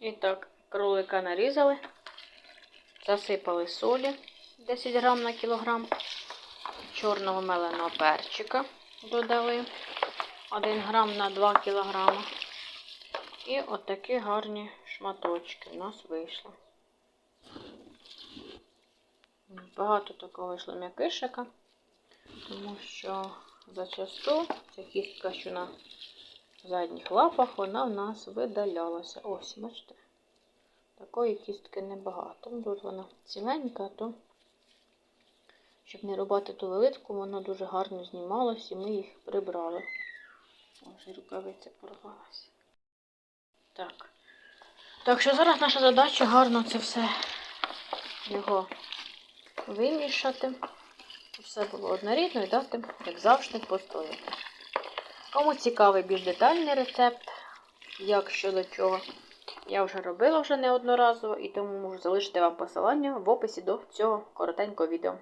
І так, кролика нарізали, засипали солі 10 грам на кілограм, чорного меленого перчика додали 1 грам на 2 кілограми. І отакі гарні шматочки у нас вийшло. Багато такого вийшло м'якишика, тому що зачасту ця кістка, що на задніх лапах, вона в нас видалялася. Ось, бачите, такої кістки небагато. Тут вона ціленька, то щоб не рубати ту велитку, воно дуже гарно знімалось і ми їх прибрали. Ось рукавиця порвалася. Так. Так що зараз наша задача гарно це все його вимішати. Все було однорідно і дати, як завжди, постояти. Кому цікавий більш детальний рецепт, як що до чого, я вже робила вже неодноразово, і тому можу залишити вам посилання в описі до цього коротенького відео.